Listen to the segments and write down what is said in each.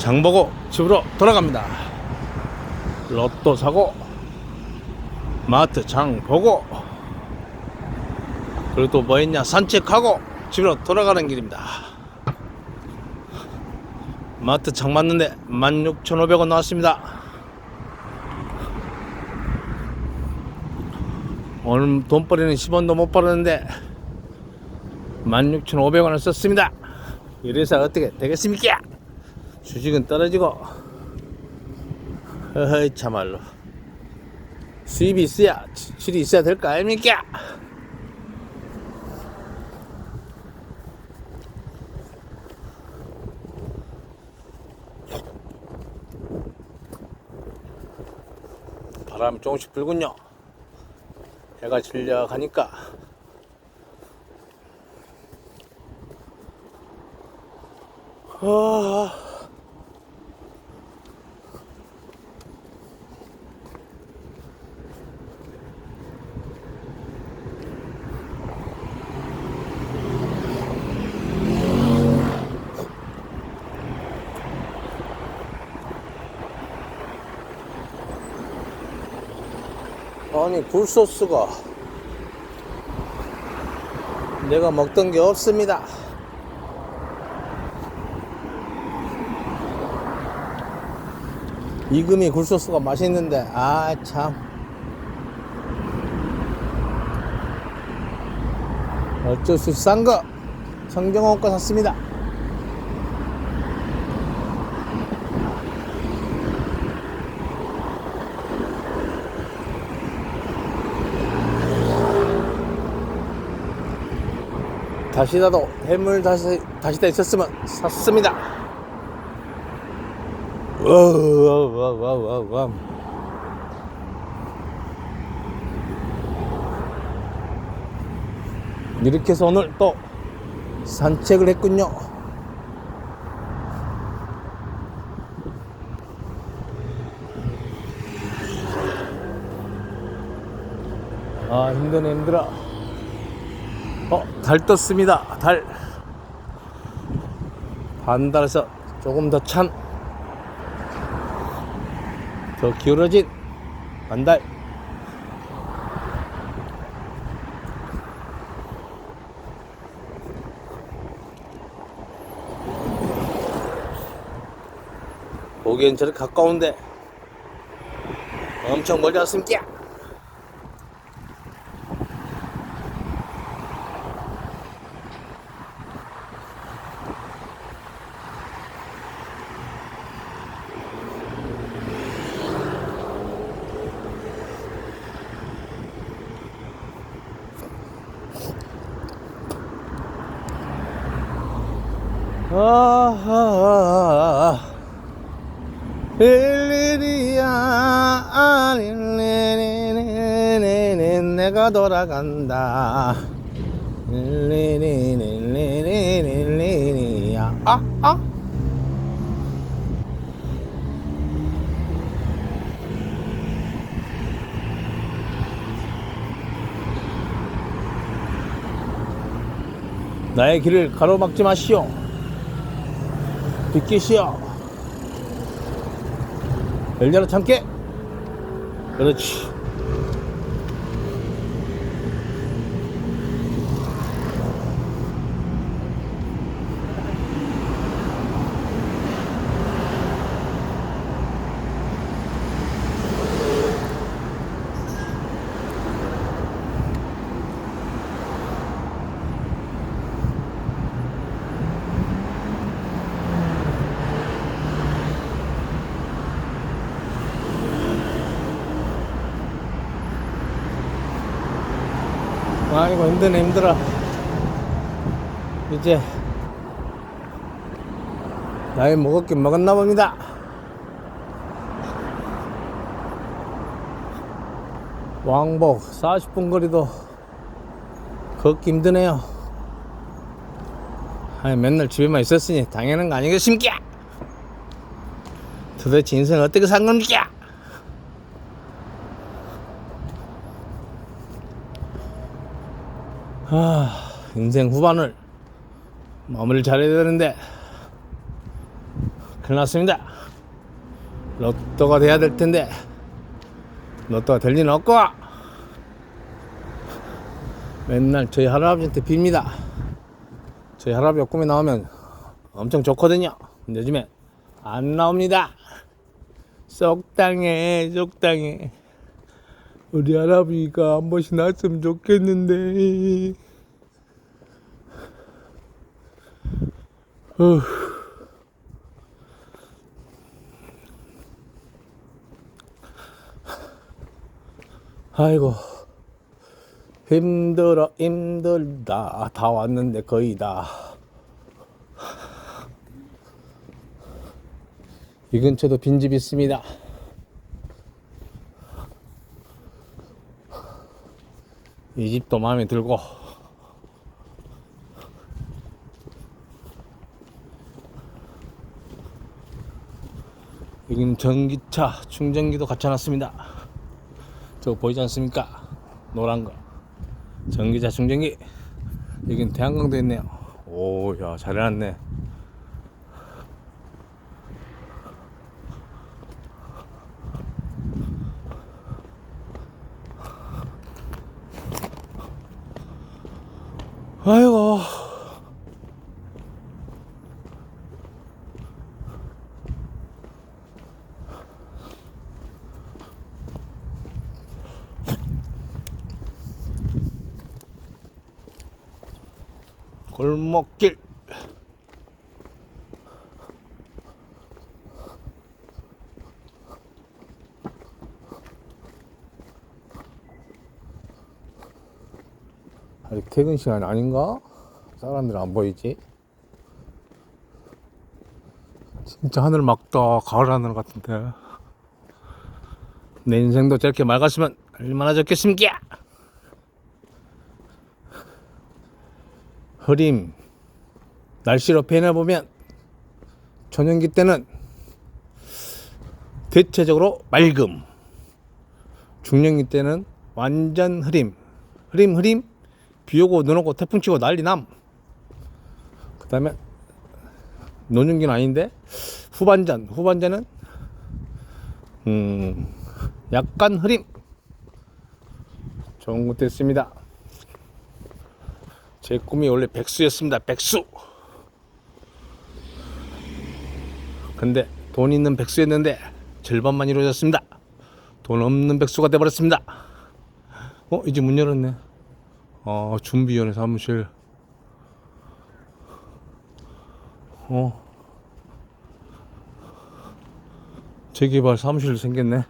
장보고 집으로 돌아갑니다. 로또 사고 마트 장 보고 그리고 또 뭐 했냐 산책하고 집으로 돌아가는 길입니다. 마트 장 맞는데 16,500원 나왔습니다. 오늘 돈벌이는 10원도 못 벌었는데 16,500원을 썼습니다. 이래서 어떻게 되겠습니까? 주식은 떨어지고 어허이 참말로 수입이 있어야 지출이 있어야 될 거 아닙니까? 바람이 조금씩 불군요. 해가 질려 가니까 아. 아니 굴소스가 내가 먹던 게 없습니다. 이금이 굴소스가 맛있는데 아참 어쩔 수 없이 싼거 청정원 거 샀습니다. 다시라도 해물 다시 다시다 있었으면 샀습니다. 와와와와와 이렇게 해서 오늘 또 산책을 했군요. 아 힘드네 힘들어. 어, 달 떴습니다. 달. 반달에서 조금 더 찬, 더 기울어진 반달. 보기엔 저렇게 가까운데 엄청 멀리 왔습니까? 아하하하 일일이야 아릴리리리리 내가 돌아간다 일리리리리리리야 아 아. 나의 길을 가로막지 마시오. 비키시오. 열려라 참깨. 그렇지. 아이고 힘드네 힘들어. 이제 나이 먹었긴 먹었나 봅니다. 왕복 40분 거리도 걷기 힘드네요. 아니 맨날 집에만 있었으니 당연한 거 아니겠습니까? 도대체 인생 어떻게 산 겁니까 아, 인생 후반을 마무리를 잘해야 되는데 큰일 났습니다. 로또가 돼야 될 텐데, 로또가 될 리는 없고, 맨날 저희 할아버지한테 빕니다. 저희 할아버지 꿈에 나오면 엄청 좋거든요. 근데 요즘에 안 나옵니다. 쏙당해, 쏙당해. 우리 할아버지가 한 번씩 나왔으면 좋겠는데. 어. 아이고 힘들어 힘들다 다 왔는데 거의 다. 이 근처도 빈집 있습니다. 이 집도 마음에 들고 여기는 전기차 충전기도 갖춰 놨습니다. 저거 보이지 않습니까? 노란 거. 전기차 충전기. 여긴 태양광도 있네요. 오, 야, 잘 해놨네. 아이고. 골목길. 아직 퇴근 시간 아닌가? 사람들 안 보이지? 진짜 하늘 맑다. 가을 하늘 같은데. 내 인생도 저렇게 맑았으면 얼마나 좋겠습니까? 흐림. 날씨로 변해보면 전용기 때는 대체적으로 맑음. 중년기 때는 완전 흐림. 흐림, 흐림. 비 오고 눈 오고 태풍 치고 난리 남. 그 다음에 노년기는 아닌데 후반전. 후반전은 음 약간 흐림. 좋은 것 됐습니다. 제 꿈이 원래 백수였습니다. 백수. 근데 돈 있는 백수였는데 절반만 이루어졌습니다. 돈 없는 백수가 돼버렸습니다. 어 이제 문 열었네. 어 준비위원회 사무실. 어 재개발 사무실 생겼네.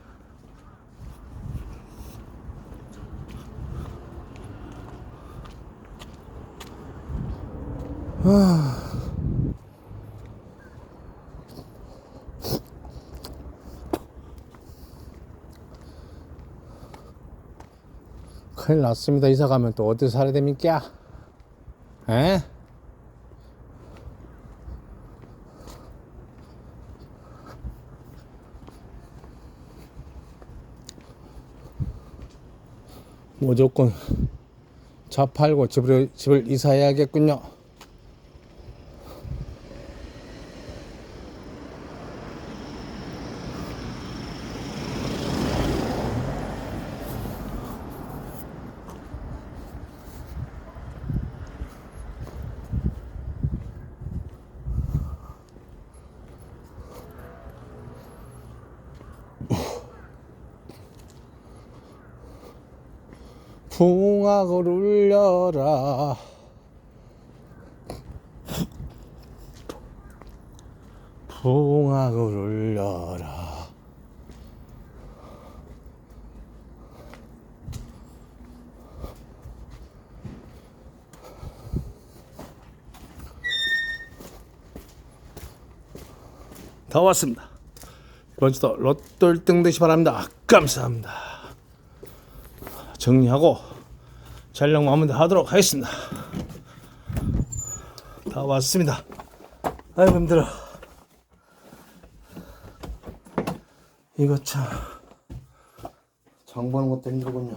큰일 났습니다. 이사 가면 또 어디서 살아야 됩니까? 에? 무조건 차 팔고 집을, 집을 이사해야겠군요. 풍악을 울려라. 풍악을 울려라. 다 왔습니다. 이번 주도 로또 1등 되시 바랍니다. 감사합니다. 정리하고 촬영 마무리 하도록 하겠습니다. 다 왔습니다. 아이고 힘들어. 이거 참. 장 보는 것도 힘들군요.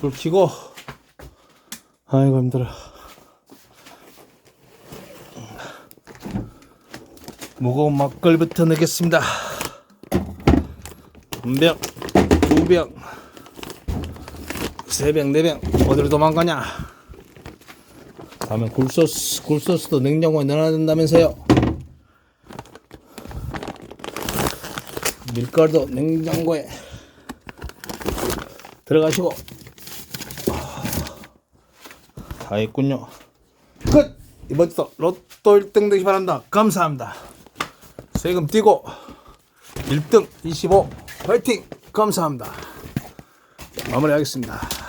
불 켜고. 아이고 힘들어. 무거운 막걸리부터 넣겠습니다. 한 병, 두 병, 세 병, 네 병. 어디로 도망가냐? 다음에 굴소스, 굴소스도 냉장고에 넣어야 된다면서요. 밀가루도 냉장고에 들어가시고 다 했군요. 끝! 이번 주도 로또 1등 되기 바랍니다. 감사합니다. 세금 띄고 1등 25 화이팅! 감사합니다. 마무리하겠습니다.